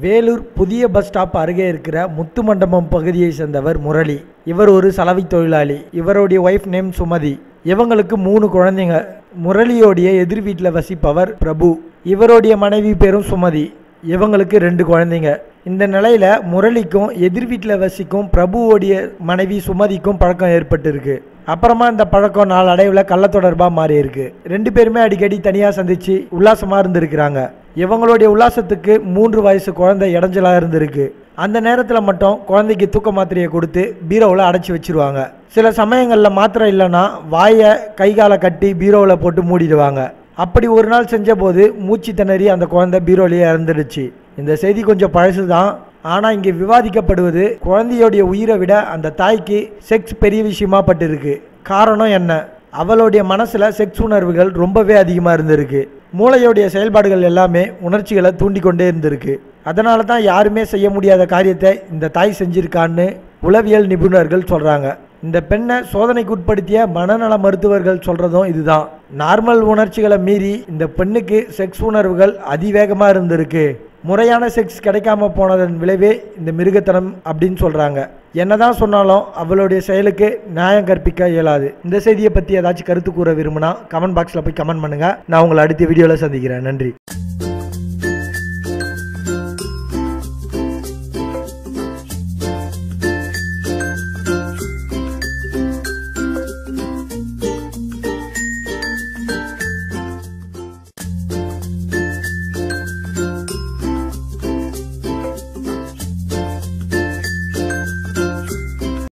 வேலூர் புதிய bus stop அருகே இருக்கிற முத்து மண்டபம் பகுதியை சேர்ந்தவர் முரளி. இவர் ஒரு சலவை தொழிலாளி. இவருடைய ஒய்ஃப் நேம் சுமதி. இவங்களுக்கு மூணு குழந்தைங்க. முரளியோடைய எதிர் வீட்டில் வசிப்பவர் பிரபு. இவருடைய மனைவி பேரும் சுமதி. இவங்களுக்கு ரெண்டு குழந்தைங்க. இந்த நிலையில் முரளிக்கும் எதிர் வீட்டில் வசிக்கும் பிரபுவோடைய மனைவி சுமதிக்கும் பழக்கம் ஏற்பட்டிருக்கு. அப்புறமா இந்த பழக்கம் நாளடைவில் கள்ள தொடர்பாக மாறி இருக்கு ரெண்டு பேருமே அடிக்கடி தனியாக சந்திச்சு உல்லாசமாக இருந்திருக்கிறாங்க. இவங்களுடைய உல்லாசத்துக்கு மூன்று வயசு குழந்தை இடைஞ்சலாக இருந்திருக்கு. அந்த நேரத்தில் மட்டும் குழந்தைக்கு தூக்க மாத்திரையை கொடுத்து பீரோவில் அடைச்சி வச்சிருவாங்க. சில சமயங்களில் மாத்திரை இல்லைன்னா வாயை கை காலை கட்டி பீரோவில் போட்டு மூடிடுவாங்க. அப்படி ஒரு நாள் செஞ்சபோது மூச்சு திணறி அந்த குழந்தை பீரோலேயே இறந்துடுச்சு. இந்த செய்தி கொஞ்சம் பழசு தான் ஆனால் இங்கே விவாதிக்கப்படுவது குழந்தையோடைய உயிரை விட அந்த தாய்க்கு செக்ஸ் பெரிய விஷயமா பட்டிருக்கு. காரணம் என்ன? அவளுடைய மனசில் செக்ஸ் உணர்வுகள் ரொம்பவே அதிகமாக இருந்திருக்கு. மூளையோடைய செயல்பாடுகள் எல்லாமே உணர்ச்சிகளை தூண்டிக்கொண்டே இருந்திருக்கு. அதனால தான் யாருமே செய்ய முடியாத காரியத்தை இந்த தாய் செஞ்சிருக்கான்னு உளவியல் நிபுணர்கள் சொல்கிறாங்க இந்த பெண்ணை சோதனைக்கு உட்படுத்திய மனநல மருத்துவர்கள் சொல்கிறதும் இதுதான். நார்மல் உணர்ச்சிகளை மீறி இந்த பெண்ணுக்கு செக்ஸ் உணர்வுகள் அதிவேகமாக இருந்திருக்கு. முறையான செக்ஸ் கிடைக்காம போனதன் விளைவே இந்த மிருகத்தனம் அப்படின்னு சொல்கிறாங்க என்னதான் சொன்னாலும் அவளுடைய செயலுக்கு நியாயம் கற்பிக்க இயலாது. இந்த செய்தியை பற்றி ஏதாச்சும் கருத்து கூற விரும்பினா கமெண்ட் பாக்ஸில் போய் கமெண்ட் பண்ணுங்கள் நான் உங்களை அடுத்த வீடியோவில் சந்திக்கிறேன். நன்றி.